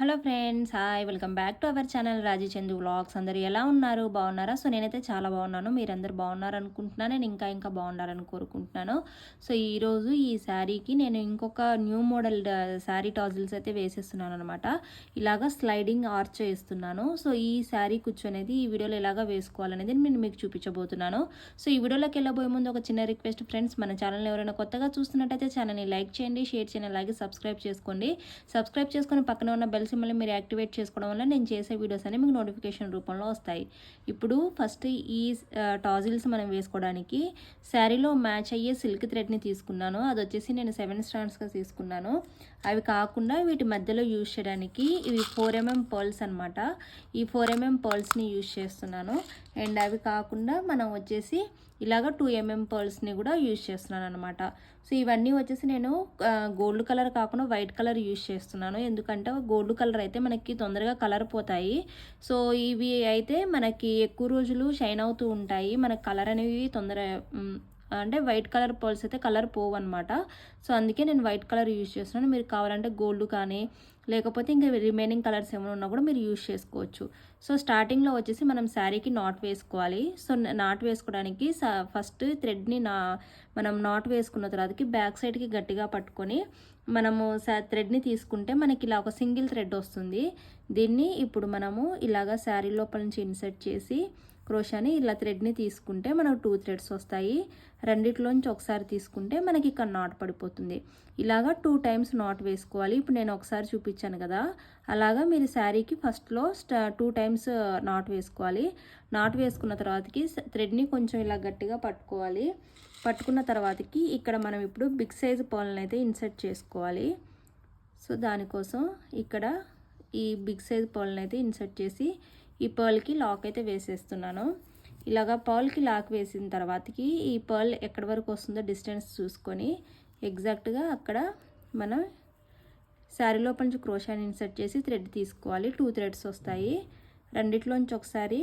Hello friends hi. Welcome back to our channel Rajichandu vlogs. అందరు ఎలా ఉన్నారు? బాగున్నారా? సో నేనైతే చాలా బాగున్నాను. మీరందరూ బాగున్నారనుకుంటున్నాను నేను ఇంకా ఇంకా బాగున్నారని కోరుకుంటున్నాను. సో ఈరోజు ఈ శారీకి నేను ఇంకొక న్యూ మోడల్ శారీ టాజిల్స్ అయితే వేసేస్తున్నాను అనమాట ఇలాగా స్లైడింగ్ ఆర్చ్ వేస్తున్నాను సో ఈ శారీ కూర్చొనేది ఈ వీడియోలో ఎలాగ వేసుకోవాలనేది నేను మీకు చూపించబోతున్నాను. సో ఈ వీడియోలోకి వెళ్ళబోయే ముందు ఒక చిన్న రిక్వెస్ట్ ఫ్రెండ్స్ మన ఛానల్ ఎవరైనా కొత్తగా చూస్తున్నట్టయితే ఛానల్ని లైక్ చేయండి షేర్ చేయండి అలాగే సబ్స్క్రైబ్ చేసుకోండి. సబ్స్క్రైబ్ చేసుకొని పక్కన ఉన్న బెల్ సింబల్ని మీరు యాక్టివేట్ చేసుకోవడం వల్ల నేను చేసే వీడియోస్ అనేవి మీకు నోటిఫికేషన్ రూపంలో వస్తాయి. ఇప్పుడు ఫస్ట్ ఈ టాజిల్స్ మనం వేసుకోవడానికి శారీలో మ్యాచ్ అయ్యే సిల్క్ థ్రెడ్ని తీసుకున్నాను. అది వచ్చేసి నేను సెవెన్ స్టాండ్స్గా తీసుకున్నాను. అవి కాకుండా వీటి మధ్యలో యూజ్ చేయడానికి ఇవి ఫోర్ ఎంఎం పర్ల్స్ అనమాట ఈ ఫోర్ ఎంఎం పర్ల్స్ని యూజ్ చేస్తున్నాను. అండ్ అవి కాకుండా మనం వచ్చేసి ఇలాగ టూ ఎంఎం పర్ల్స్ని కూడా యూజ్ చేస్తున్నాను అనమాట సో ఇవన్నీ వచ్చేసి నేను గోల్డ్ కలర్ కాకుండా వైట్ కలర్ యూజ్ చేస్తున్నాను. ఎందుకంటే గోల్డ్ కలర్ అయితే మనకి తొందరగా కలర్ పోతాయి. సో ఇవి అయితే మనకి ఎక్కువ రోజులు షైన్ అవుతూ ఉంటాయి. మన కలర్ అనేవి తొందర అంటే వైట్ కలర్ పర్ల్స్ అయితే కలర్ పోవు అనమాట సో అందుకే నేను వైట్ కలర్ యూజ్ చేస్తున్నాను. మీరు కావాలంటే గోల్డ్ కానీ లేకపోతే ఇంకా రిమైనింగ్ కలర్స్ ఏమైనా ఉన్నా కూడా మీరు యూజ్ చేసుకోవచ్చు. సో స్టార్టింగ్లో వచ్చేసి మనం శారీకి నాట్ వేసుకోవాలి. సో నాట్ వేసుకోవడానికి ఫస్ట్ థ్రెడ్ని నా మనం నాట్ వేసుకున్న తర్వాతకి బ్యాక్ సైడ్కి గట్టిగా పట్టుకొని మనము థ్రెడ్ని తీసుకుంటే మనకి ఇలా ఒక సింగిల్ థ్రెడ్ వస్తుంది. దీన్ని ఇప్పుడు మనము ఇలాగా శారీ లోపల నుంచి ఇన్సర్ట్ చేసి క్రోషాని ఇలా థ్రెడ్ని తీసుకుంటే మనకు టూ థ్రెడ్స్ వస్తాయి. రెండిట్లోంచి ఒకసారి తీసుకుంటే మనకి ఇక్కడ నాట్ పడిపోతుంది. ఇలాగా టూ టైమ్స్ నాట్ వేసుకోవాలి. ఇప్పుడు నేను ఒకసారి చూపించాను కదా. అలాగా మీరు శారీకి ఫస్ట్లో టూ టైమ్స్ నాట్ వేసుకోవాలి. నాట్ వేసుకున్న తర్వాతకి థ్రెడ్ని కొంచెం ఇలా గట్టిగా పట్టుకోవాలి. పట్టుకున్న తర్వాతకి ఇక్కడ మనం ఇప్పుడు బిగ్ సైజ్ పాలను అయితే ఇన్సర్ట్ చేసుకోవాలి. సో దానికోసం ఇక్కడ ఈ బిగ్ సైజ్ పాలను అయితే ఇన్సర్ట్ చేసి ఈ పర్ల్కి లాక్ అయితే వేసేస్తున్నాను. ఇలాగా పర్ల్కి లాక్ వేసిన తర్వాతకి ఈ పర్ల్ ఎక్కడి వరకు వస్తుందో డిస్టెన్స్ చూసుకొని ఎగ్జాక్ట్గా అక్కడ మనం శారీ లోపల నుంచి క్రోషాన్ని ఇన్సర్ట్ చేసి థ్రెడ్ తీసుకోవాలి. టూ థ్రెడ్స్ వస్తాయి. రెండిట్లోంచి ఒకసారి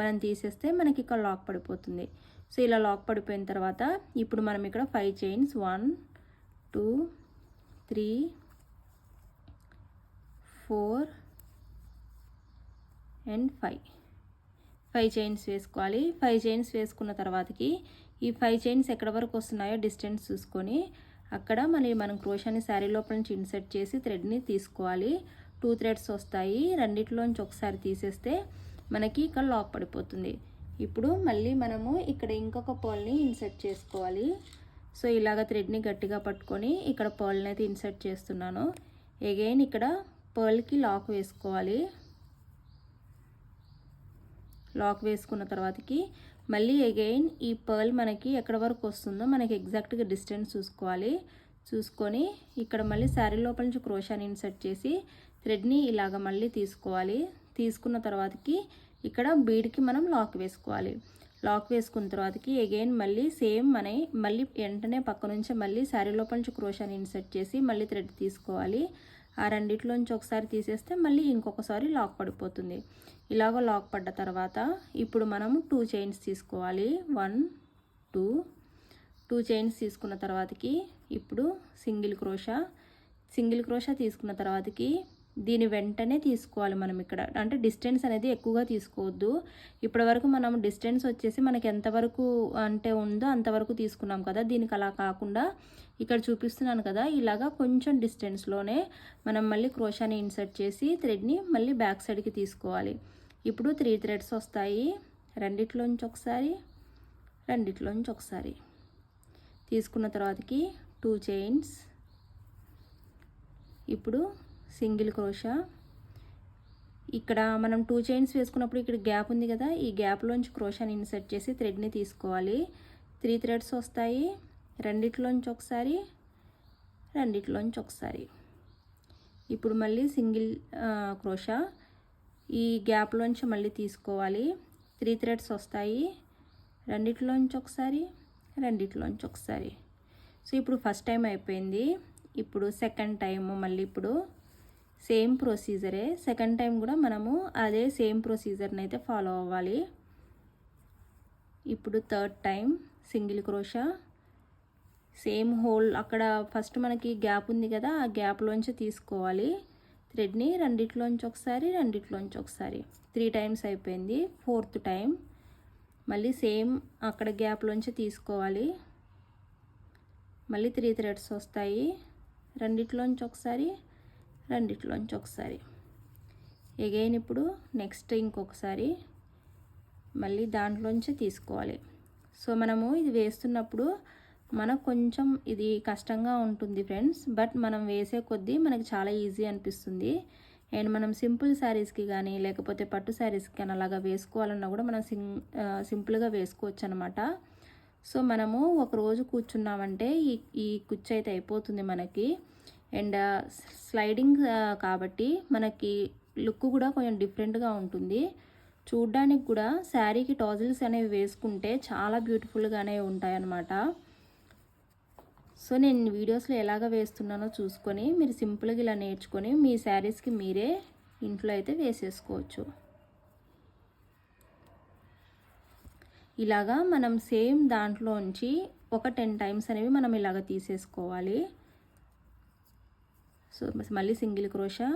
మనం తీసేస్తే మనకి ఇక్కడ లాక్ పడిపోతుంది. సో ఇలా లాక్ పడిపోయిన తర్వాత ఇప్పుడు మనం ఇక్కడ five chains one two three four and five. Five chains వేసుకోవాలి. ఫైవ్ చైన్స్ వేసుకున్న తర్వాతకి ఈ ఫైవ్ చైన్స్ ఎక్కడ వరకు వస్తున్నాయో డిస్టెన్స్ చూసుకొని అక్కడ మళ్ళీ మనం క్రోషాని శారీ లోపల నుంచి ఇన్సర్ట్ చేసి థ్రెడ్ని తీసుకోవాలి. టూ థ్రెడ్స్ వస్తాయి. రెండిట్లోంచి ఒకసారి తీసేస్తే మనకి ఇక్కడ లాక్ పడిపోతుంది. ఇప్పుడు మళ్ళీ మనము ఇక్కడ ఇంకొక పర్ల్ని ఇన్సర్ట్ చేసుకోవాలి. సో ఇలాగ థ్రెడ్ని గట్టిగా పట్టుకొని ఇక్కడ పర్ల్ని అయితే ఇన్సర్ట్ చేస్తున్నాను. ఎగైన్ ఇక్కడ పర్ల్కి లాక్ వేసుకోవాలి. లాక్ వేసుకున్న తర్వాతకి మళ్ళీ అగైన్ ఈ పర్ల్ మనకి ఎక్కడ వరకు వస్తుందో మనకి ఎగ్జాక్ట్గా డిస్టెన్స్ చూసుకోవాలి. చూసుకొని ఇక్కడ మళ్ళీ శారీ లోపల నుంచి క్రోషాని ఇన్సర్ట్ చేసి థ్రెడ్ని ఇలాగ మళ్ళీ తీసుకోవాలి. తీసుకున్న తర్వాతకి ఇక్కడ బీడ్కి మనం లాక్ వేసుకోవాలి. లాక్ వేసుకున్న తర్వాతకి అగైన్ మళ్ళీ సేమ్ మన మళ్ళీ వెంటనే పక్క నుంచి మళ్ళీ శారీ లోపల నుంచి క్రోషాని ఇన్సర్ట్ చేసి మళ్ళీ థ్రెడ్ తీసుకోవాలి. ఆ రెండిట్లోంచి ఒకసారి తీసేస్తే మళ్ళీ ఇంకొకసారి లాక్ పడిపోతుంది. ఇలాగ లాక్ పడ్డ తర్వాత ఇప్పుడు మనము టూ చైన్స్ తీసుకోవాలి. One two. టూ చైన్స్ తీసుకున్న తర్వాతకి ఇప్పుడు సింగిల్ క్రోషా. సింగిల్ క్రోషా తీసుకున్న తర్వాతకి దీని వెంటనే తీసుకోవాలి మనం ఇక్కడ. అంటే డిస్టెన్స్ అనేది ఎక్కువగా తీసుకోవద్దు. ఇప్పటివరకు మనం డిస్టెన్స్ వచ్చేసి మనకి ఎంతవరకు అంటే ఉందో అంతవరకు తీసుకున్నాం కదా. దీనికి అలా కాకుండా ఇక్కడ చూపిస్తున్నాను కదా ఇలాగా కొంచెం డిస్టెన్స్లోనే మనం మళ్ళీ క్రోషాని ఇన్సర్ట్ చేసి థ్రెడ్ని మళ్ళీ బ్యాక్ సైడ్కి తీసుకోవాలి. ఇప్పుడు త్రీ థ్రెడ్స్ వస్తాయి. రెండిట్లోంచి ఒకసారి రెండిట్లోంచి ఒకసారి. తీసుకున్న తర్వాతకి టూ చైన్స్ ఇప్పుడు సింగిల్ క్రోషా. ఇక్కడ మనం టూ చైన్స్ వేసుకున్నప్పుడు ఇక్కడ గ్యాప్ ఉంది కదా ఈ గ్యాప్లోంచి క్రోషాని ఇన్సర్ట్ చేసి థ్రెడ్ని తీసుకోవాలి. త్రీ థ్రెడ్స్ వస్తాయి రెండిట్లోంచి ఒకసారి రెండిట్లోంచి ఒకసారి. ఇప్పుడు మళ్ళీ సింగిల్ క్రోషా. ఈ గ్యాప్లోంచి మళ్ళీ తీసుకోవాలి. త్రీ థ్రెడ్స్ వస్తాయి రెండిట్లోంచి ఒకసారి రెండిట్లోంచి ఒకసారి. సో ఇప్పుడు ఫస్ట్ టైం అయిపోయింది. ఇప్పుడు సెకండ్ టైము మళ్ళీ ఇప్పుడు సేమ్ ప్రొసీజరే. సెకండ్ టైం కూడా మనము అదే సేమ్ ప్రొసీజర్ని అయితే ఫాలో అవ్వాలి. ఇప్పుడు third time single crochet. Same hole అక్కడ ఫస్ట్ మనకి గ్యాప్ ఉంది కదా ఆ గ్యాప్లోంచి తీసుకోవాలి. థ్రెడ్ని రెండిట్లోంచి ఒకసారి రెండిట్లోంచి ఒకసారి. త్రీ టైమ్స్ అయిపోయింది ఫోర్త్ టైం. మళ్ళీ సేమ్ అక్కడ గ్యాప్లోంచి తీసుకోవాలి. మళ్ళీ త్రీ థ్రెడ్స్ వస్తాయి రెండిట్లోంచి ఒకసారి రెండిట్లోంచి ఒకసారి. ఎగైన్ ఇప్పుడు నెక్స్ట్ ఇంకొకసారి మళ్ళీ దాంట్లోంచి తీసుకోవాలి. సో మనము ఇది వేస్తున్నప్పుడు మనకు కొంచెం ఇది కష్టంగా ఉంటుంది ఫ్రెండ్స్ బట్ మనం వేసే కొద్దీ మనకి చాలా ఈజీ అనిపిస్తుంది. అండ్ మనం సింపుల్ శారీస్కి కానీ లేకపోతే పట్టు శారీస్కి కానీ అలాగా వేసుకోవాలన్నా కూడా మనం సిం సింపుల్గా వేసుకోవచ్చు అనమాట సో మనము ఒక రోజు కూర్చున్నామంటే ఈ ఈ కుచ్చు అయితే అయిపోతుంది మనకి. అండ్ స్లైడింగ్ కాబట్టి మనకి లుక్ కూడా కొంచెం డిఫరెంట్గా ఉంటుంది. చూడ్డానికి కూడా శారీకి టాజిల్స్ అనేవి వేసుకుంటే చాలా బ్యూటిఫుల్గానే ఉంటాయన్నమాట. సో నేను వీడియోస్లో ఎలాగ వేస్తున్నానో చూసుకొని మీరు సింపుల్గా ఇలా నేర్చుకొని మీ శారీస్కి మీరే ఇంట్లో అయితే వేసేసుకోవచ్చు. ఇలాగా మనం సేమ్ దాంట్లోంచి ఒక టెన్ టైమ్స్ అనేవి మనం ఇలాగ తీసేసుకోవాలి. సో మళ్ళీ సింగిల్ క్రోషా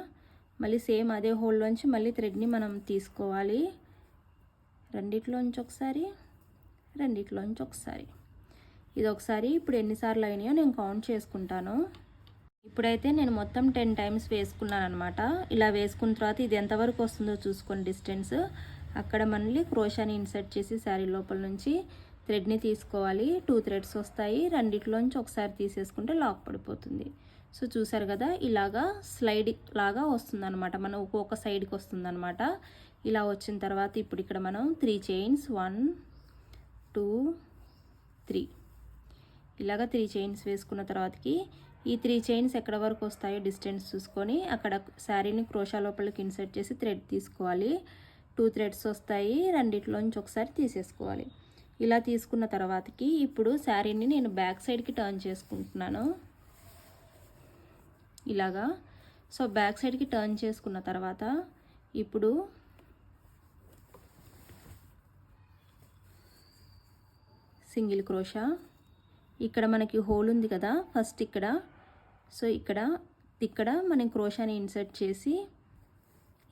మళ్ళీ సేమ్ అదే హోల్లోంచి మళ్ళీ థ్రెడ్ని మనం తీసుకోవాలి. రెండిట్లోంచి ఒకసారి రెండిట్లోంచి ఒకసారి ఇది ఒకసారి ఇప్పుడు ఎన్నిసార్లు అయినాయో నేను కౌంట్ చేసుకుంటాను. ఇప్పుడైతే నేను మొత్తం టెన్ టైమ్స్ వేసుకున్నాను అనమాట ఇలా వేసుకున్న తర్వాత ఇది ఎంతవరకు వస్తుందో చూసుకొని డిస్టెన్స్. అక్కడ మళ్ళీ క్రోషాని ఇన్సర్ట్ చేసి శారీ లోపల నుంచి థ్రెడ్ని తీసుకోవాలి. టూ థ్రెడ్స్ వస్తాయి. రెండిట్లోంచి ఒకసారి తీసేసుకుంటే లాక్ పడిపోతుంది. సో చూసారు కదా ఇలాగా స్లైడ్ లాగా వస్తుందన్నమాట. మనం ఒక్కొక్క సైడ్కి వస్తుందన్నమాట. ఇలా వచ్చిన తర్వాత ఇప్పుడు ఇక్కడ మనం three chains one two three ఇలాగ త్రీ చైన్స్ వేసుకున్న తర్వాతకి ఈ త్రీ చైన్స్ ఎక్కడ వరకు వస్తాయో డిస్టెన్స్ చూసుకొని అక్కడ శారీని క్రోషా లోపలికి ఇన్సర్ట్ చేసి థ్రెడ్ తీసుకోవాలి. టూ థ్రెడ్స్ వస్తాయి రెండిట్లోంచి ఒకసారి తీసేసుకోవాలి. ఇలా తీసుకున్న తర్వాతకి ఇప్పుడు శారీని నేను బ్యాక్ సైడ్కి టర్న్ చేసుకుంటున్నాను. ఇలాగా. సో బ్యాక్ సైడ్కి టర్న్ చేసుకున్న తర్వాత ఇప్పుడు సింగిల్ క్రోషా. ఇక్కడ మనకి హోల్ ఉంది కదా ఫస్ట్ ఇక్కడ. సో ఇక్కడ ఇక్కడ మనం క్రోషాని ఇన్సర్ట్ చేసి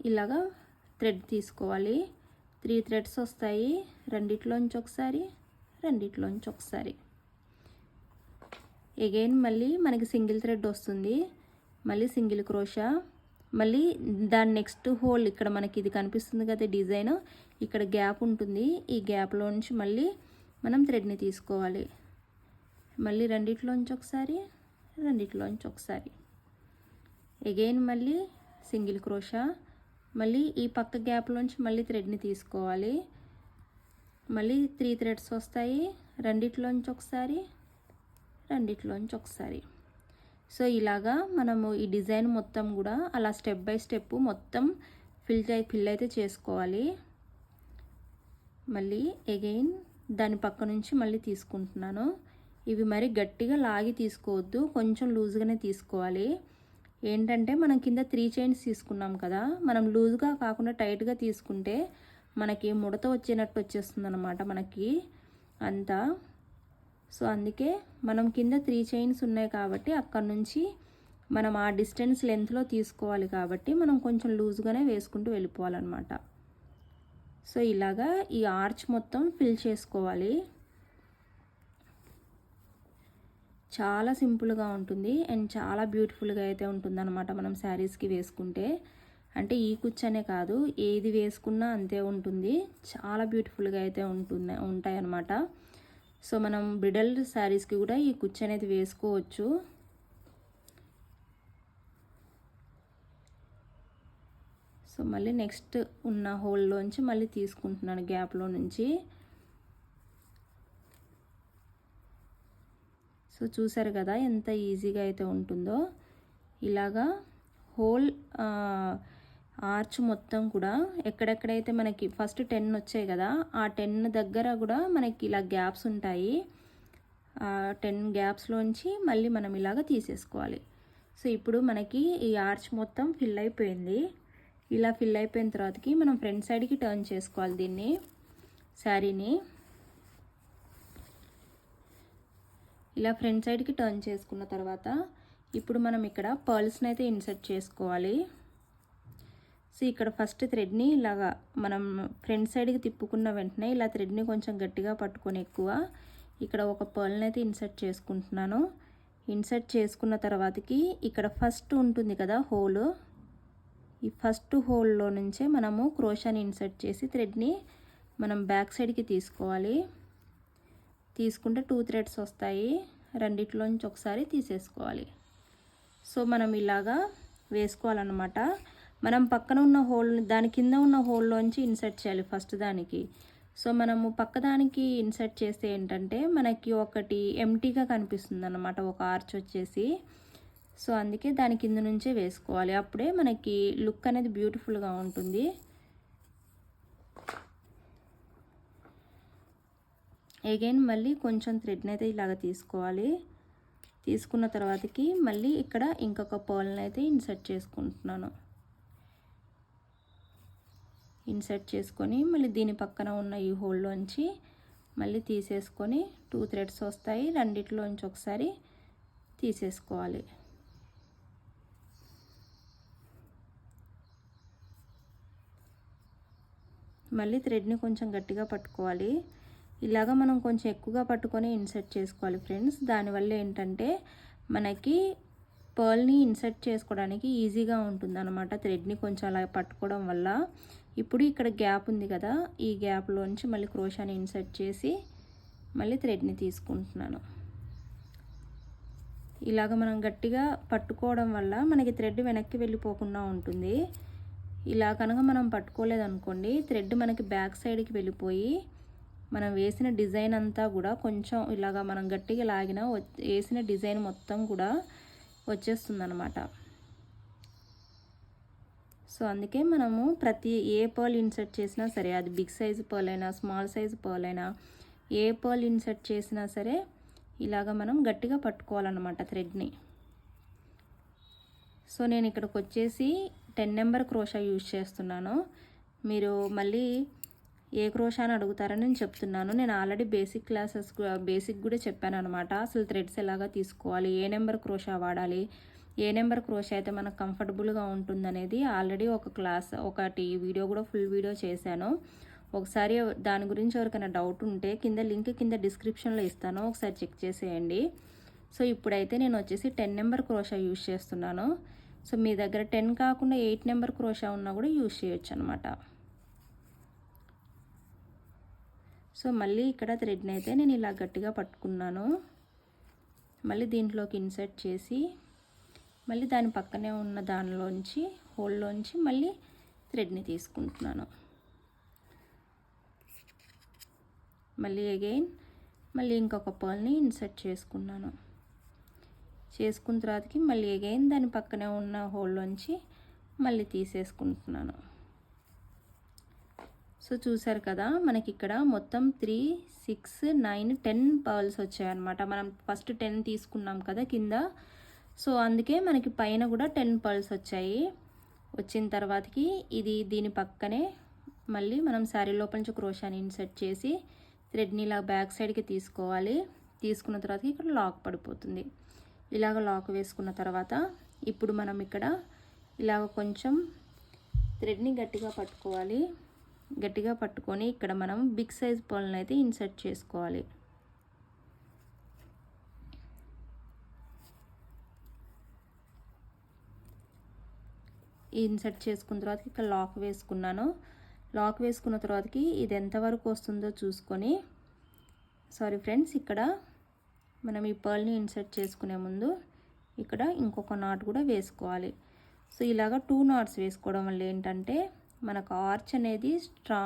ఇలాగా థ్రెడ్ తీసుకోవాలి. త్రీ థ్రెడ్స్ వస్తాయి రెండిట్లోంచి ఒకసారి రెండిట్లోంచి ఒకసారి. ఎగైన్ మళ్ళీ మనకి సింగిల్ థ్రెడ్ వస్తుంది. మళ్ళీ సింగిల్ క్రోషా. మళ్ళీ దాని నెక్స్ట్ హోల్ ఇక్కడ మనకి ఇది కనిపిస్తుంది కదా డిజైన్. ఇక్కడ గ్యాప్ ఉంటుంది. ఈ గ్యాప్లో నుంచి మళ్ళీ మనం థ్రెడ్ని తీసుకోవాలి. మళ్ళీ రెండిట్లోంచి ఒకసారి రెండిట్లోంచి ఒకసారి. ఎగైన్ మళ్ళీ సింగిల్ క్రోషా. మళ్ళీ ఈ పక్క గ్యాప్లోంచి మళ్ళీ థ్రెడ్ని తీసుకోవాలి. మళ్ళీ త్రీ థ్రెడ్స్ వస్తాయి. రెండిట్లోంచి ఒకసారి రెండిట్లోంచి ఒకసారి. సో ఇలాగా మనము ఈ డిజైన్ మొత్తం కూడా అలా స్టెప్ బై స్టెప్ మొత్తం ఫిల్ ఫిల్ అయితే చేసుకోవాలి. మళ్ళీ ఎగైన్ దాని పక్క నుంచి మళ్ళీ తీసుకుంటున్నాను. ఇవి మరి గట్టిగా లాగి తీసుకోవద్దు. కొంచెం లూజ్గానే తీసుకోవాలి. ఏంటంటే మనం కింద త్రీ చైన్స్ తీసుకున్నాం కదా మనం లూజ్గా కాకుండా టైట్గా తీసుకుంటే మనకి ముడత వచ్చేనట్టు వచ్చేస్తుంది అనమాట మనకి. అంతా సో అందుకే మనం కింద త్రీ చైన్స్ ఉన్నాయి కాబట్టి అక్కడ నుంచి మనం ఆ డిస్టెన్స్ లెంత్లో తీసుకోవాలి కాబట్టి మనం కొంచెం లూజ్గానే వేసుకుంటూ వెళ్ళిపోవాలన్నమాట. సో ఇలాగా ఈ ఆర్చ్ మొత్తం ఫిల్ చేసుకోవాలి. చాలా సింపుల్గా ఉంటుంది అండ్ చాలా బ్యూటిఫుల్గా అయితే ఉంటుందన్నమాట మనం శారీస్కి వేసుకుంటే. అంటే ఈ కుచ్చనే కాదు ఏది వేసుకున్నా అంతే ఉంటుంది. చాలా బ్యూటిఫుల్గా అయితే ఉంటుంది ఉంటాయన్నమాట. సో మనం బ్రిడల్ శారీస్కి కూడా ఈ కుచ్చు అనేది వేసుకోవచ్చు. సో మళ్ళీ నెక్స్ట్ ఉన్న హోల్లోంచి మళ్ళీ తీసుకుంటున్నాను గ్యాప్లో నుంచి. సో చూసారు కదా ఎంత ఈజీగా అయితే ఉంటుందో. ఇలాగా హోల్ ఆర్చ్ మొత్తం కూడా ఎక్కడెక్కడైతే మనకి ఫస్ట్ టెన్ వచ్చాయి కదా ఆ టెన్ దగ్గర కూడా మనకి ఇలా గ్యాప్స్ ఉంటాయి. ఆ టెన్ గ్యాప్స్లోంచి మళ్ళీ మనం ఇలాగ తీసేసుకోవాలి. సో ఇప్పుడు మనకి ఈ ఆర్చ్ మొత్తం ఫిల్ అయిపోయింది. ఇలా ఫిల్ అయిపోయిన తర్వాతకి మనం ఫ్రంట్ సైడ్కి టర్న్ చేసుకోవాలి దీన్ని శారీని. ఇలా ఫ్రంట్ సైడ్కి టర్న్ చేసుకున్న తర్వాత ఇప్పుడు మనం ఇక్కడ పర్ల్స్ని అయితే ఇన్సర్ట్ చేసుకోవాలి. సో ఇక్కడ ఫస్ట్ థ్రెడ్ని ఇలాగా మనం ఫ్రంట్ సైడ్కి తిప్పుకున్న వెంటనే ఇలా థ్రెడ్ని కొంచెం గట్టిగా పట్టుకొని ఎక్కువ ఇక్కడ ఒక పర్ల్ని అయితే ఇన్సర్ట్ చేసుకుంటున్నాను. ఇన్సర్ట్ చేసుకున్న తర్వాతకి ఇక్కడ ఫస్ట్ ఉంటుంది కదా హోల్. ఈ ఫస్ట్ హోల్లో నుంచే మనము క్రోషాని ఇన్సర్ట్ చేసి థ్రెడ్ని మనం బ్యాక్ సైడ్కి తీసుకోవాలి. తీసుకుంటే టూ థ్రెడ్స్ వస్తాయి. రెండిట్లోంచి ఒకసారి తీసేసుకోవాలి. సో మనం ఇలాగా వేసుకోవాలన్నమాట. మనం పక్కన ఉన్న హోల్ దాని కింద ఉన్న హోల్లోంచి ఇన్సర్ట్ చేయాలి ఫస్ట్ దానికి. సో మనము పక్కదానికి ఇన్సర్ట్ చేస్తే ఏంటంటే మనకి ఒకటి ఎంటీగా కనిపిస్తుంది అనమాట ఒక ఆర్చ్ వచ్చేసి. సో అందుకే దాని కింద నుంచే వేసుకోవాలి. అప్పుడే మనకి లుక్ అనేది బ్యూటిఫుల్గా ఉంటుంది. అగైన్ మళ్ళీ కొంచెం థ్రెడ్ని అయితే ఇలాగ తీసుకోవాలి. తీసుకున్న తర్వాతకి మళ్ళీ ఇక్కడ ఇంకొక పర్ల్ని అయితే ఇన్సర్ట్ చేసుకుంటున్నాను. ఇన్సర్ట్ చేసుకొని మళ్ళీ దీని పక్కన ఉన్న ఈ హోల్లోంచి మళ్ళీ తీసేసుకొని టూ థ్రెడ్స్ వస్తాయి. రెండిట్లోంచి ఒకసారి తీసేసుకోవాలి. మళ్ళీ థ్రెడ్ని కొంచెం గట్టిగా పట్టుకోవాలి. ఇలాగ మనం కొంచెం ఎక్కువగా పట్టుకొని ఇన్సర్ట్ చేసుకోవాలి ఫ్రెండ్స్. దానివల్ల ఏంటంటే మనకి పర్ల్ని ఇన్సర్ట్ చేసుకోవడానికి ఈజీగా ఉంటుంది అనమాట థ్రెడ్ని కొంచెం అలా పట్టుకోవడం వల్ల. ఇప్పుడు ఇక్కడ గ్యాప్ ఉంది కదా ఈ గ్యాప్లోంచి మళ్ళీ క్రోషాని ఇన్సర్ట్ చేసి మళ్ళీ థ్రెడ్ని తీసుకుంటున్నాను. ఇలాగ మనం గట్టిగా పట్టుకోవడం వల్ల మనకి థ్రెడ్ వెనక్కి వెళ్ళిపోకుండా ఉంటుంది. ఇలా కనుక మనం పట్టుకోలేదనుకోండి థ్రెడ్ మనకి బ్యాక్ సైడ్కి వెళ్ళిపోయి మనం వేసిన డిజైన్ అంతా కూడా కొంచెం ఇలాగా మనం గట్టిగా లాగిన వేసిన డిజైన్ మొత్తం కూడా వచ్చేస్తుందన్నమాట. సో అందుకే మనము ప్రతి ఏ పర్ల్ ఇన్సర్ట్ చేసినా సరే అది బిగ్ సైజ్ పర్ల్ అయినా స్మాల్ సైజ్ పర్ల్ అయినా ఏ పర్ల్ ఇన్సర్ట్ చేసినా సరే ఇలాగ మనం గట్టిగా పట్టుకోవాలన్నమాట థ్రెడ్ని. సో నేను ఇక్కడికి వచ్చేసి టెన్ నెంబర్ క్రోషా యూజ్ చేస్తున్నాను. మీరు మళ్ళీ ఏ క్రోషా అని అడుగుతారని నేను చెప్తున్నాను. నేను ఆల్రెడీ బేసిక్ క్లాసెస్ బేసిక్ కూడా చెప్పాను అనమాట అసలు థ్రెడ్స్ ఎలాగా తీసుకోవాలి ఏ నెంబర్ క్రోషా వాడాలి ఏ నెంబర్ క్రోషే అయితే మనకు కంఫర్టబుల్గా ఉంటుందనేది ఆల్రెడీ ఒక క్లాస్ ఒకటి వీడియో కూడా ఫుల్ వీడియో చేశాను. ఒకసారి దాని గురించి ఎవరికైనా డౌట్ ఉంటే కింద లింక్ కింద డిస్క్రిప్షన్లో ఇస్తాను. ఒకసారి చెక్ చేసేయండి. సో ఇప్పుడైతే నేను వచ్చేసి టెన్ నెంబర్ క్రోషా యూజ్ చేస్తున్నాను. సో మీ దగ్గర టెన్ కాకుండా ఎయిట్ నెంబర్ క్రోషా ఉన్నా కూడా యూజ్ చేయొచ్చు అనమాట సో మళ్ళీ ఇక్కడ థ్రెడ్ని అయితే నేను ఇలా గట్టిగా పట్టుకున్నాను. మళ్ళీ దీంట్లోకి ఇన్సర్ట్ చేసి మళ్ళీ దాని పక్కనే ఉన్న దానిలోంచి హోల్లోంచి మళ్ళీ థ్రెడ్ని తీసుకుంటున్నాను. మళ్ళీ అగైన్ మళ్ళీ ఇంకొక పర్ల్ని ఇన్సర్ట్ చేసుకున్నాను. చేసుకున్న తర్వాతకి మళ్ళీ అగైన్ దాని పక్కనే ఉన్న హోల్లోంచి మళ్ళీ తీసేసుకుంటున్నాను. సో చూసారు కదా మనకి ఇక్కడ మొత్తం three six nine ten pearls వచ్చాయన్నమాట. మనం ఫస్ట్ టెన్ తీసుకున్నాం కదా కింద. సో అందుకే మనకి పైన కూడా టెన్ పర్ల్స్ వచ్చాయి. వచ్చిన తర్వాతకి ఇది దీని పక్కనే మళ్ళీ మనం శారీ లోపల నుంచి క్రోషాని ఇన్సెట్ చేసి థ్రెడ్ని ఇలా బ్యాక్ సైడ్కి తీసుకోవాలి. తీసుకున్న తర్వాత ఇక్కడ లాక్ పడిపోతుంది. ఇలాగ లాక్ వేసుకున్న తర్వాత ఇప్పుడు మనం ఇక్కడ ఇలాగ కొంచెం థ్రెడ్ని గట్టిగా పట్టుకోవాలి. గట్టిగా పట్టుకొని ఇక్కడ మనం బిగ్ సైజ్ పళ్ళని అయితే ఇన్సర్ట్ చేసుకోవాలి. ఇన్సర్ట్ చేసుకున్న తర్వాత ఇక్కడ లాక్ వేసుకున్నాను. లాక్ వేసుకున్న తర్వాతకి ఇది ఎంతవరకు వస్తుందో చూసుకొని సారీ ఫ్రెండ్స్ ఇక్కడ మనం ఈ పర్ల్ని ఇన్సర్ట్ చేసుకునే ముందు ఇక్కడ ఇంకొక నాట్ కూడా వేసుకోవాలి. సో ఇలాగ టూ నాట్స్ వేసుకోవడం వల్ల ఏంటంటే మనకు ఆర్చ్ అనేది స్ట్రా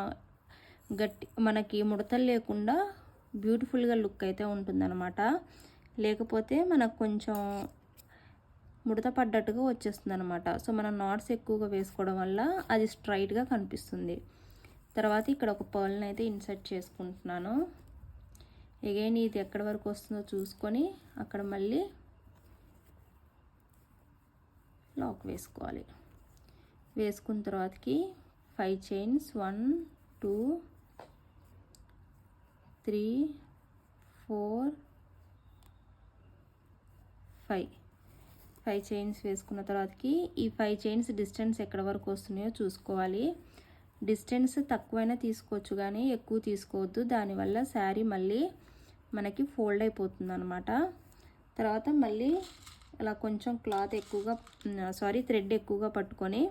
గట్టి మనకి ముడతలు లేకుండా బ్యూటిఫుల్గా లుక్ అయితే ఉంటుందన్నమాట. లేకపోతే మనకు కొంచెం ముడత పడ్డట్టుగా వచ్చేస్తుంది అనమాట సో మనం నాట్స్ ఎక్కువగా వేసుకోవడం వల్ల అది స్ట్రైట్గా కనిపిస్తుంది. తర్వాత ఇక్కడ ఒక పర్ల్ని అయితే ఇన్సర్ట్ చేసుకుంటున్నాను. ఎగైన్ ఇది ఎక్కడి వరకు వస్తుందో చూసుకొని అక్కడ మళ్ళీ లాక్ వేసుకోవాలి. వేసుకున్న తర్వాతకి five chains one two three four five five chains వేసుకున్న తర్వాతకి ఈ ఫైవ్ చైన్స్ డిస్టెన్స్ ఎక్కడ వరకు వస్తున్నాయో చూసుకోవాలి. డిస్టెన్స్ తక్కువైనా తీసుకోవచ్చు కానీ ఎక్కువ తీసుకోవద్దు. దానివల్ల శారీ మళ్ళీ మనకి ఫోల్డ్ అయిపోతుంది అనమాట తర్వాత మళ్ళీ అలా కొంచెం క్లాత్ ఎక్కువగా సారీ థ్రెడ్ ఎక్కువగా పట్టుకొని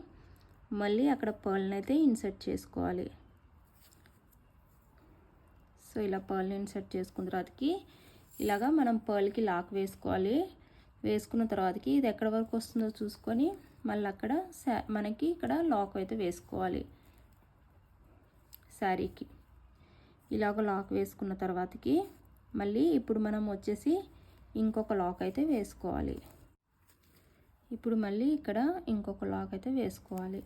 మళ్ళీ అక్కడ పర్ల్ని అయితే ఇన్సర్ట్ చేసుకోవాలి. సో ఇలా పర్ల్ని ఇన్సర్ట్ చేసుకున్న తర్వాతకి ఇలాగా మనం పర్ల్కి లాక్ వేసుకోవాలి. వేసుకున్న తర్వాతకి ఇది ఎక్కడ వరకు వస్తుందో చూసుకొని మళ్ళీ అక్కడ మనకి ఇక్కడ లాక్ అయితే వేసుకోవాలి. శారీకి. ఇలాగ లాక్ వేసుకున్న తర్వాతకి మళ్ళీ ఇప్పుడు మనం వచ్చేసి ఇంకొక లాక్ అయితే వేసుకోవాలి. ఇప్పుడు మళ్ళీ ఇక్కడ ఇంకొక లాక్ అయితే వేసుకోవాలి.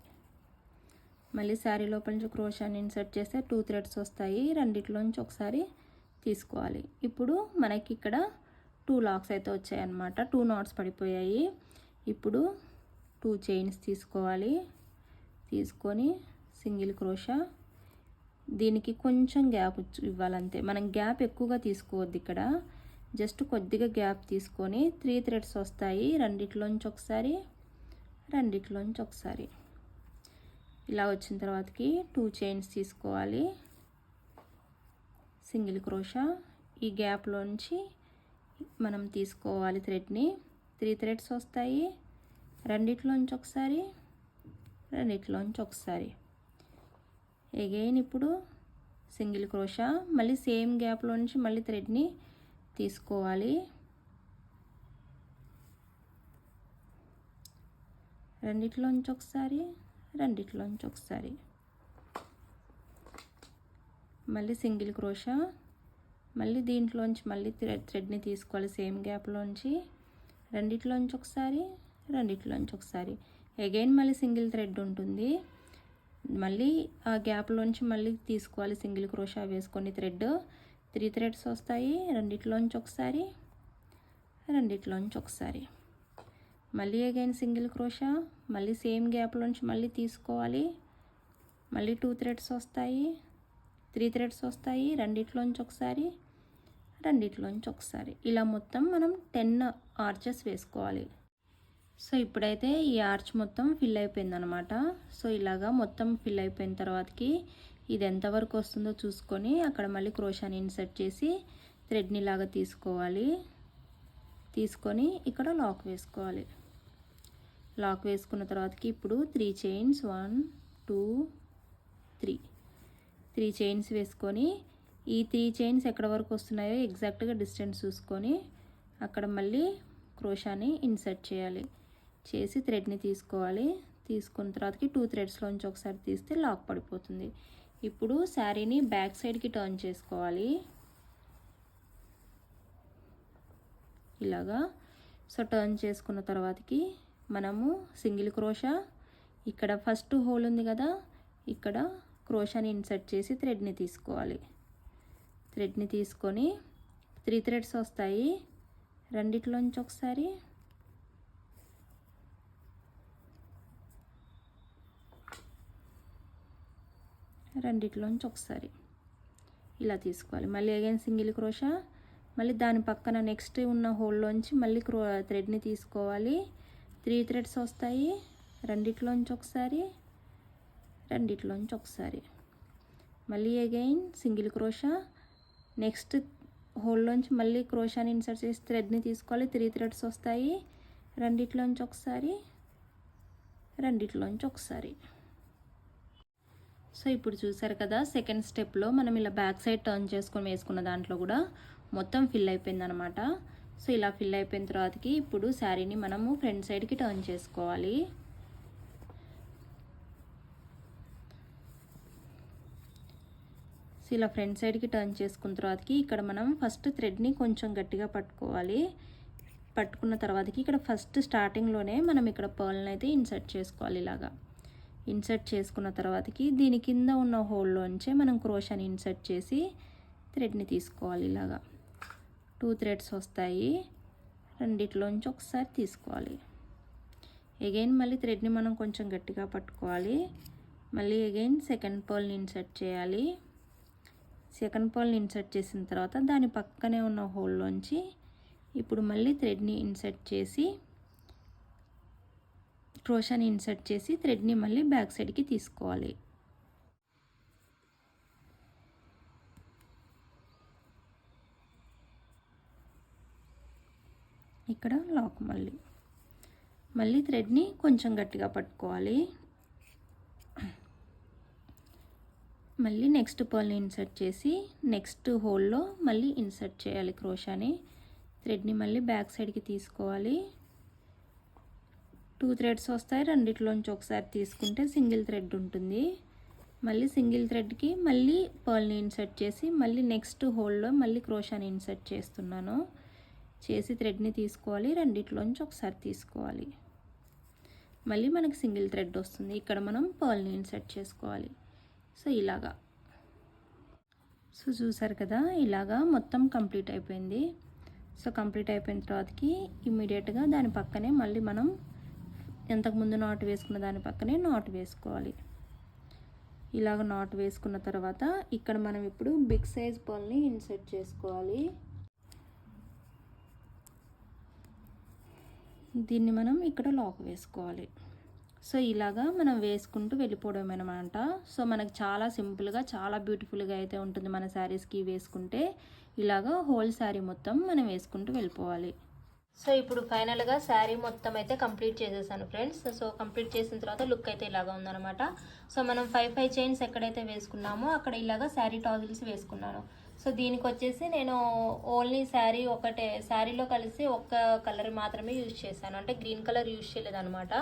మళ్ళీ శారీ లోపల నుంచి క్రోషాన్ని ఇన్సర్ట్ చేస్తే టూ థ్రెడ్స్ వస్తాయి. రెండిట్లోంచి ఒకసారి తీసుకోవాలి. ఇప్పుడు మనకి ఇక్కడ టూ లాక్స్ అయితే వచ్చాయి అన్నమాట టూ నాట్స్ పడిపోయాయి. ఇప్పుడు టూ చైన్స్ తీసుకోవాలి. తీసుకొని సింగిల్ క్రోషా. దీనికి కొంచెం గ్యాప్ ఇవ్వాలంతే. మనం గ్యాప్ ఎక్కువగా తీసుకోవద్దు ఇక్కడ. జస్ట్ కొద్దిగా గ్యాప్ తీసుకొని త్రీ థ్రెడ్స్ వస్తాయి. రెండిట్లోంచి ఒకసారి రెండిట్లోంచి ఒకసారి. ఇలా వచ్చిన తర్వాతకి టూ చైన్స్ తీసుకోవాలి. Single crochet. ఈ గ్యాప్లోంచి మనం తీసుకోవాలి థ్రెడ్ని. త్రీ థ్రెడ్స్ వస్తాయి. రెండిట్లోంచి ఒకసారి రెండిట్లోంచి ఒకసారి. ఎగైన్ ఇప్పుడు సింగిల్ క్రోషా. మళ్ళీ సేమ్ గ్యాప్లో నుంచి మళ్ళీ థ్రెడ్ని తీసుకోవాలి. రెండిట్లోంచి ఒకసారి రెండిట్లోంచి ఒకసారి. మళ్ళీ సింగిల్ క్రోషా. మళ్ళీ దీంట్లోంచి మళ్ళీ థ్రెడ్ థ్రెడ్ని తీసుకోవాలి. సేమ్ గ్యాప్లోంచి రెండిట్లోంచి ఒకసారి రెండిట్లోంచి ఒకసారి. అగైన్ మళ్ళీ సింగిల్ థ్రెడ్ ఉంటుంది. మళ్ళీ ఆ గ్యాప్లోంచి మళ్ళీ తీసుకోవాలి. సింగిల్ క్రోషా వేసుకొని థ్రెడ్. త్రీ థ్రెడ్స్ వస్తాయి. రెండిట్లోంచి ఒకసారి రెండిట్లోంచి ఒకసారి. మళ్ళీ అగైన్ సింగిల్ క్రోషా. మళ్ళీ సేమ్ గ్యాప్లోంచి మళ్ళీ తీసుకోవాలి. మళ్ళీ టూ థ్రెడ్స్ వస్తాయి. త్రీ థ్రెడ్స్ వస్తాయి. రెండిట్లోంచి ఒకసారి రెండిట్లోంచి ఒకసారి ఇలా మొత్తం మనం టెన్ ఆర్చెస్ వేసుకోవాలి. సో ఇప్పుడైతే ఈ ఆర్చ్ మొత్తం ఫిల్ అయిపోయిందనమాట. సో ఇలాగా మొత్తం ఫిల్ అయిపోయిన తర్వాతకి ఇది ఎంతవరకు వస్తుందో చూసుకొని అక్కడ మళ్ళీ క్రోషాని ఇన్సర్ట్ చేసి థ్రెడ్ని లాగా తీసుకోవాలి. తీసుకొని ఇక్కడ లాక్ వేసుకోవాలి. లాక్ వేసుకున్న తర్వాతకి ఇప్పుడు three chains one two three. Three chains వేసుకొని ఈ త్రీ చైన్స్ ఎక్కడ వరకు వస్తున్నాయో ఎగ్జాక్ట్గా డిస్టెన్స్ చూసుకొని అక్కడ మళ్ళీ క్రోషాని ఇన్సర్ట్ చేయాలి. చేసి థ్రెడ్ని తీసుకోవాలి. తీసుకున్న తర్వాతకి టూ థ్రెడ్స్లోంచి ఒకసారి తీస్తే లాక్ పడిపోతుంది. ఇప్పుడు శారీని బ్యాక్ సైడ్కి టర్న్ చేసుకోవాలి. ఇలాగా. సో టర్న్ చేసుకున్న తర్వాతకి మనము సింగిల్ క్రోషా ఇక్కడ ఫస్ట్ హోల్ ఉంది కదా ఇక్కడ క్రోషాని ఇన్సర్ట్ చేసి థ్రెడ్ని తీసుకోవాలి. థ్రెడ్ని తీసుకొని త్రీ థ్రెడ్స్ వస్తాయి. రెండిట్లోంచి ఒకసారి. రెండిట్లోంచి ఒకసారి. ఇలా తీసుకోవాలి. మళ్ళీ అగైన్ సింగిల్ క్రోషా. మళ్ళీ దాని పక్కన నెక్స్ట్ ఉన్న హోల్లోంచి మళ్ళీ క్రో థ్రెడ్ని తీసుకోవాలి. త్రీ థ్రెడ్స్ వస్తాయి. రెండిట్లోంచి ఒకసారి. రెండిట్లోంచి ఒకసారి. మళ్ళీ అగైన్ సింగిల్ క్రోషా నెక్స్ట్ హోల్లోంచి మళ్ళీ క్రోషాని ఇన్సర్ట్ చేసి థ్రెడ్ని తీసుకోవాలి. త్రీ థ్రెడ్స్ వస్తాయి. రెండిట్లోంచి ఒకసారి రెండిట్లోంచి ఒకసారి. సో ఇప్పుడు చూసారు కదా సెకండ్ స్టెప్లో మనం ఇలా బ్యాక్ సైడ్ టర్న్ చేసుకొని వేసుకున్న దాంట్లో కూడా మొత్తం ఫిల్ అయిపోయిందనమాట సో ఇలా ఫిల్ అయిపోయిన తర్వాతకి ఇప్పుడు శారీని మనము ఫ్రంట్ సైడ్కి టర్న్ చేసుకోవాలి. సో ఇలా ఫ్రంట్ సైడ్కి టర్న్ చేసుకున్న తర్వాతకి ఇక్కడ మనం ఫస్ట్ థ్రెడ్ని కొంచెం గట్టిగా పట్టుకోవాలి. పట్టుకున్న తర్వాతకి ఇక్కడ ఫస్ట్ స్టార్టింగ్లోనే మనం ఇక్కడ పర్ల్ని అయితే ఇన్సర్ట్ చేసుకోవాలి ఇలాగా. ఇన్సర్ట్ చేసుకున్న తర్వాతకి దీని కింద ఉన్న హోల్లోంచే మనం క్రోషాని ఇన్సర్ట్ చేసి థ్రెడ్ని తీసుకోవాలి ఇలాగా. టూ థ్రెడ్స్ వస్తాయి. రెండిట్లోంచి ఒకసారి తీసుకోవాలి. ఎగైన్ మళ్ళీ థ్రెడ్ని మనం కొంచెం గట్టిగా పట్టుకోవాలి. మళ్ళీ అగైన్ సెకండ్ పర్ల్ని ఇన్సర్ట్ చేయాలి. సెకండ్ పోల్ని ఇన్సర్ట్ చేసిన తర్వాత దాని పక్కనే ఉన్న హోల్లోంచి ఇప్పుడు మళ్ళీ థ్రెడ్ని ఇన్సర్ట్ చేసి క్రోషాని ఇన్సర్ట్ చేసి థ్రెడ్ని మళ్ళీ బ్యాక్ సైడ్కి తీసుకోవాలి. ఇక్కడ లాక్ మళ్ళీ. మళ్ళీ థ్రెడ్ని కొంచెం గట్టిగా పట్టుకోవాలి. మళ్ళీ నెక్స్ట్ పర్ల్ని ఇన్సర్ట్ చేసి నెక్స్ట్ హోల్లో మళ్ళీ ఇన్సర్ట్ చేయాలి క్రోషాని. థ్రెడ్ని మళ్ళీ బ్యాక్ సైడ్కి తీసుకోవాలి. టూ థ్రెడ్స్ వస్తాయి రెండిట్లోంచి ఒకసారి తీసుకుంటే సింగిల్ థ్రెడ్ ఉంటుంది. మళ్ళీ సింగిల్ థ్రెడ్కి మళ్ళీ పర్ల్ని ఇన్సర్ట్ చేసి మళ్ళీ నెక్స్ట్ హోల్లో మళ్ళీ క్రోషాని ఇన్సర్ట్ చేస్తున్నాను. చేసి థ్రెడ్ని తీసుకోవాలి రెండిట్లోంచి ఒకసారి తీసుకోవాలి. మళ్ళీ మనకి సింగిల్ థ్రెడ్ వస్తుంది. ఇక్కడ మనం పర్ల్ని ఇన్సర్ట్ చేసుకోవాలి. సో ఇలాగా. సో చూసారు కదా ఇలాగా మొత్తం కంప్లీట్ అయిపోయింది. సో కంప్లీట్ అయిపోయిన తర్వాతకి ఇమీడియట్గా దాని పక్కనే మళ్ళీ మనం ఎంతకుముందు నాటు వేసుకున్న దాని పక్కనే నాటు వేసుకోవాలి. ఇలాగ నాటు వేసుకున్న తర్వాత ఇక్కడ మనం ఇప్పుడు బిగ్ సైజ్ పర్ల్ని ఇన్సర్ట్ చేసుకోవాలి. దీన్ని మనం ఇక్కడ లాక్ వేసుకోవాలి. సో ఇలాగా మనం వేసుకుంటూ వెళ్ళిపోవడం అనమాట సో మనకు చాలా సింపుల్గా చాలా బ్యూటిఫుల్గా అయితే ఉంటుంది మన శారీస్కి వేసుకుంటే. ఇలాగా హోల్ శారీ మొత్తం మనం వేసుకుంటూ వెళ్ళిపోవాలి. సో ఇప్పుడు ఫైనల్గా శారీ మొత్తం అయితే కంప్లీట్ చేసేసాను ఫ్రెండ్స్. సో కంప్లీట్ చేసిన తర్వాత లుక్ అయితే ఇలాగా ఉందనమాట సో మనం ఫైవ్ ఫైవ్ చైన్స్ ఎక్కడైతే వేసుకున్నామో అక్కడ ఇలాగా శారీ టాజిల్స్ వేసుకున్నాను. సో దీనికి వచ్చేసి నేను ఓన్లీ శారీ ఒకటే శారీలో కలిసి ఒక్క కలర్ మాత్రమే యూజ్ చేశాను. అంటే గ్రీన్ కలర్ యూజ్ చేయలేదు అనమాట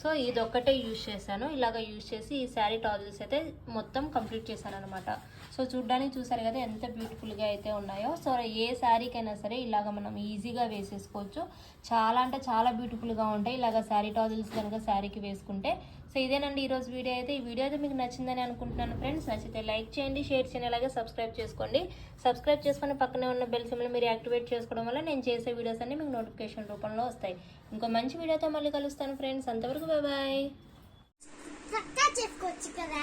సో ఇది ఒక్కటే యూజ్ చేశాను. ఇలాగ యూజ్ చేసి ఈ శారీ టాజిల్స్ అయితే మొత్తం కంప్లీట్ చేశాను అనమాట సో చూడ్డానికి చూసారు కదా ఎంత బ్యూటిఫుల్గా అయితే ఉన్నాయో. సో ఏ శారీకైనా సరే ఇలాగ మనం ఈజీగా వేసేసుకోవచ్చు. చాలా అంటే చాలా బ్యూటిఫుల్గా ఉంటాయి. ఇలాగ శారీ టాజిల్స్ కనుక శారీకి వేసుకుంటే సో ఇదేనండి ఈరోజు వీడియో అయితే. ఈ వీడియో అయితే మీకు నచ్చిందని అనుకుంటున్నాను ఫ్రెండ్స్. నచ్చితే లైక్ చేయండి షేర్ చేయండి అలాగే సబ్స్క్రైబ్ చేసుకోండి. సబ్స్క్రైబ్ చేసుకుని పక్కనే ఉన్న బెల్ సిమ్లు మీరు యాక్టివేట్ చేసుకోవడం వల్ల నేను చేసే వీడియోస్ అన్ని మీకు నోటిఫికేషన్ రూపంలో వస్తాయి. ఇంకో మంచి వీడియోతో మళ్ళీ కలుస్తాను ఫ్రెండ్స్. అంతవరకు బాయ్ బాయ్ చెప్పుకోవచ్చు కదా.